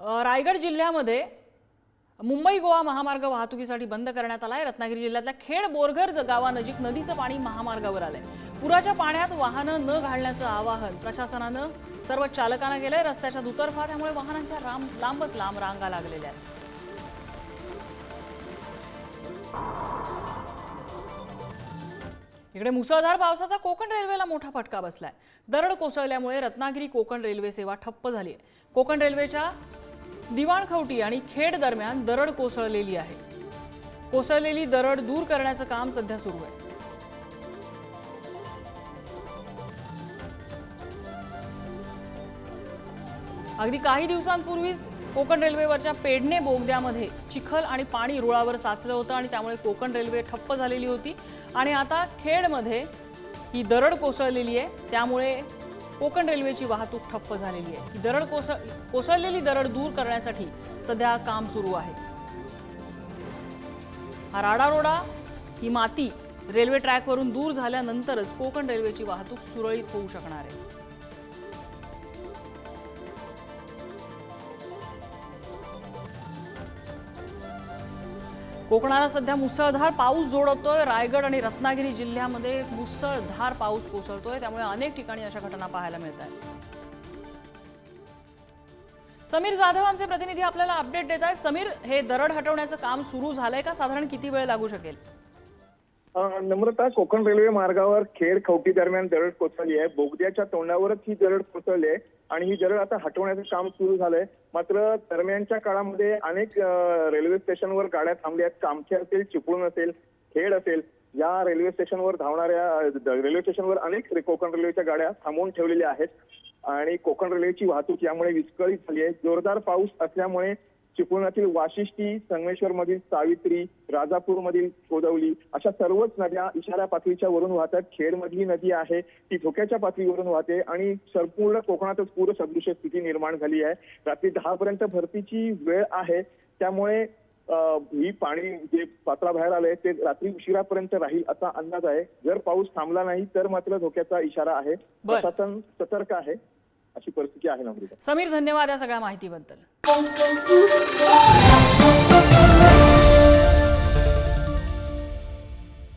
रायगड जिल्ह्यामध्ये मुंबई गोवा महामार्ग वाहतुकीसाठी बंद करण्यात आला आहे रत्नागिरी जिल्ह्यातल्या खेड बोरघर गावानजीक नदीचं पाणी महामार्गावर आलंय. पुराच्या पाण्यात वाहनं न घालण्याचं आवाहन प्रशासनानं सर्व चालकांना केलंय. रस्त्याच्या दुतर्फा त्यामुळे वाहनांच्या राम लांबच लांब रांगा लागलेल्या आहेत. इकडे मुसळधार पावसाचा कोकण रेल्वेला मोठा फटका बसलाय. दरड कोसळल्यामुळे रत्नागिरी कोकण रेल्वे सेवा ठप्प झाली आहे कोकण रेल्वेच्या दिवाणखवटी आणि खेड दरम्यान दरड कोसळलेली आहे. कोसळलेली दरड दूर करण्याचं काम सध्या सुरू आहे. अगदी काही दिवसांपूर्वीच कोकण रेल्वेवरच्या पेडणे बोगद्यामध्ये चिखल आणि पाणी रुळावर साचलं होतं आणि त्यामुळे कोकण रेल्वे ठप्प झालेली होती. आणि आता खेडमध्ये ही दरड कोसळलेली आहे. त्यामुळे कोकण रेल्वेची वाहतूक ठप्प झालेली आहे. ही दरड कोसळ कोसळलेली दरड दूर करण्यासाठी सध्या काम सुरू आहे. हा राडारोडा ही माती रेल्वे ट्रॅकवरून दूर झाल्यानंतरच कोकण रेल्वेची वाहतूक सुरळीत होऊ शकणार आहे. कोकणाला सध्या मुसळधार पाऊस जोडतोय. रायगड आणि रत्नागिरी जिल्ह्यामध्ये मुसळधार पाऊस कोसळतोय. त्यामुळे अनेक ठिकाणी अशा घटना पाहायला मिळत आहेत. समीर जाधव आमचे प्रतिनिधी आपल्याला अपडेट देत आहेत. समीर हे दरड हटवण्याचं काम सुरू झालंय का? साधारण किती वेळ लागू शकेल? नम्रता कोकण रेल्वे मार्गावर खेड खवटी दरम्यान दरड कोसळली आहे. बोगद्याच्या तोंडावरच ही दरड कोसळली आहे. आणि ही जरड आता हटवण्याचं काम सुरू झालंय मात्र दरम्यानच्या काळामध्ये अनेक रेल्वे स्टेशनवर गाड्या थांबल्या आहेत. कामखे असेल चिपळूण असेल खेड असेल या रेल्वे स्टेशनवर धावणाऱ्या रेल्वे स्टेशनवर अनेक कोकण रेल्वेच्या गाड्या थांबवून ठेवलेल्या आहेत. आणि कोकण रेल्वेची वाहतूक यामुळे विस्कळीत झाली आहे. जोरदार पाऊस असल्यामुळे चिपळूणातील वाशिष्ठी संगमेश्वर मधील सावित्री राजापूर मधील गोदवली अशा सर्वच नद्या इशारा पातळीच्या वरून वाहतात. खेडमधली नदी आहे ती धोक्याच्या पातळीवरून वाहते आणि संपूर्ण कोकणातच पूर सदृश स्थिती निर्माण झाली आहे. रात्री दहा पर्यंत भरतीची वेळ आहे त्यामुळे ही पाणी जे पात्राबाहेर आलंय ते रात्री उशिरापर्यंत राहील असा अंदाज आहे. जर पाऊस थांबला नाही तर मात्र धोक्याचा इशारा आहे. प्रशासन सतर्क आहे. अशी परिस्थिती आहे नम्रता समीर धन्यवाद या सगळ्या माहितीबद्दल.